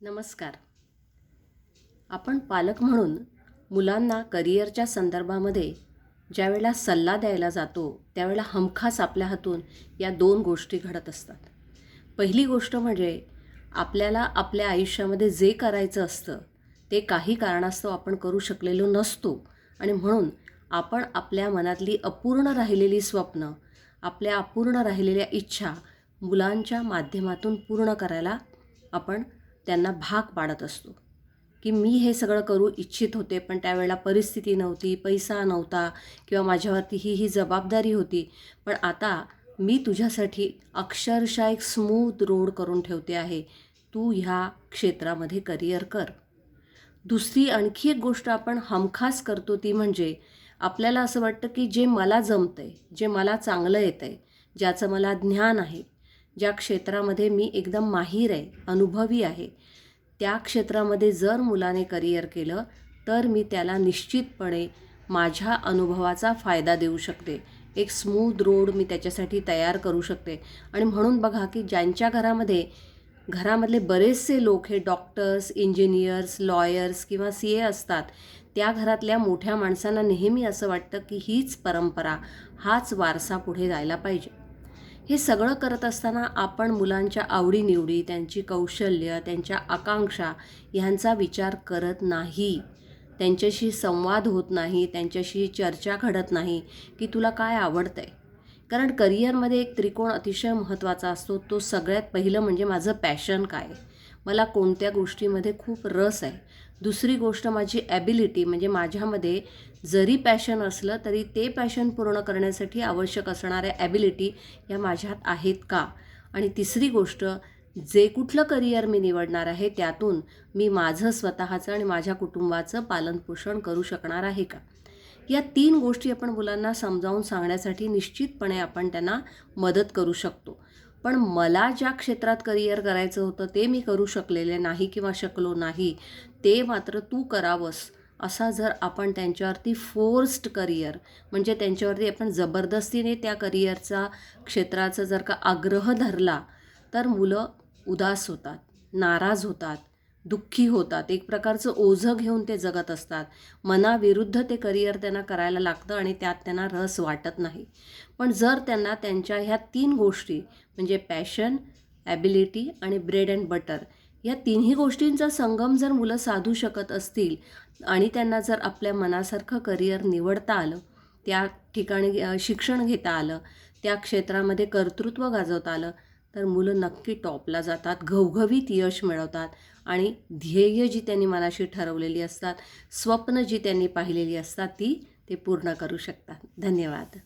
नमस्कार. आपण पालक म्हणून मुलांना करिअरच्या संदर्भामध्ये ज्यावेळेला सल्ला द्यायला जातो त्यावेळेला हमखास आपल्या हातून या दोन गोष्टी घडत असतात. पहिली गोष्ट म्हणजे आपल्याला आपल्या आयुष्यामध्ये जे करायचं असतं ते काही कारणास्तव आपण करू शकलेलो नसतो आणि म्हणून आपण आपल्या मनातली अपूर्ण राहिलेली स्वप्न आपल्या अपूर्ण राहिलेल्या इच्छा मुलांच्या माध्यमातून पूर्ण करायला आपण त्यांना भाग पाडत असतो. की मी हे सगळं करू इच्छित होते पण त्यावेळेला परिस्थिती नव्हती पैसा नव्हता किंवा माझ्यावरती ही ही जबाबदारी होती. पण आता मी तुझ्यासाठी अक्षरशः एक स्मूथ रोड करून ठेवते आहे. तू ह्या क्षेत्रामध्ये करिअर कर. दुसरी आणखी एक गोष्ट आपण हमखास करतो ती म्हणजे आपल्याला असं वाटतं की जे मला जमतं आहे जे मला चांगलं येतं आहे ज्याचं मला ज्ञान आहे ज्या क्षेत्रामध्ये मी एकदम माहीर आहे अनुभवी आहे त्या क्षेत्रामध्ये जर मुलाने करिअर केलं तर मी त्याला निश्चितपणे माझ्या अनुभवाचा फायदा देऊ शकते. एक स्मूद रोड मी त्याच्यासाठी तयार करू शकते. आणि म्हणून बघा की ज्यांच्या घरामध्ये घरामधले बरेचसे लोक हे डॉक्टर्स इंजिनियर्स लॉयर्स किंवा सी ए असतात त्या घरातल्या मोठ्या माणसांना नेहमी असं वाटतं की हीच परंपरा हाच वारसा पुढे जायला पाहिजे. हे सगळं करत असताना आपण मुलांच्या आवडीनिवडी त्यांची कौशल्य त्यांच्या आकांक्षा ह्यांचा विचार करत नाही. त्यांच्याशी संवाद होत नाही त्यांच्याशी चर्चा घडत नाही की तुला काय आवडतं आहे कारण करिअरमध्ये एक त्रिकोण अतिशय महत्त्वाचा असतो. तो सगळ्यात पहिलं म्हणजे माझं पॅशन काय? आहे मला कोणत्या गोष्टीमध्ये खूप रस आहे. दुसरी गोष्ट माझी ॲबिलिटी म्हणजे माझ्यामध्ये जरी पॅशन असलं तरी ते पॅशन पूर्ण करण्यासाठी आवश्यक असणाऱ्या ॲबिलिटी या माझ्यात आहेत का? आणि तिसरी गोष्ट जे कुठलं करिअर मी निवडणार आहे त्यातून मी माझं स्वतःचं आणि माझ्या कुटुंबाचं पालनपोषण करू शकणार आहे का? या तीन गोष्टी आपण मुलांना समजावून सांगण्यासाठी निश्चितपणे आपण त्यांना मदत करू शकतो. पण मला ज्या क्षेत्रात करिअर करायचं होतं ते मी करू शकलेले नाही किंवा शकलो नाही ते मात्र तू करावंस असा जर आपण त्यांच्यावरती फोर्स्ड करिअर म्हणजे त्यांच्यावरती आपण जबरदस्तीने त्या करिअरचा क्षेत्राचा जर का आग्रह धरला तर मुलं उदास होतात नाराज होतात. दुःखी होतात. एक प्रकारचं ओझं घेऊन ते जगत असतात. मनाविरुद्ध ते करिअर त्यांना करायला लागतं आणि त्यात त्यांना रस वाटत नाही. पण जर त्यांना त्यांच्या ह्या तीन गोष्टी म्हणजे पॅशन ॲबिलिटी आणि ब्रेड अँड बटर या तिन्ही गोष्टींचा संगम जर मुलं साधू शकत असतील आणि त्यांना जर आपल्या मनासारखं करिअर निवडता आलं त्या ठिकाणी शिक्षण घेता आलं त्या क्षेत्रामध्ये कर्तृत्व गाजवता आलं तर मुलं नक्की टॉपला जातात. घवघवीत यश मिळवतात. आणि ध्येय जी त्यांनी मनाशी ठरवलेली असतात स्वप्न जी त्यांनी पाहिलेली असतात ती ते पूर्ण करू शकतात. धन्यवाद.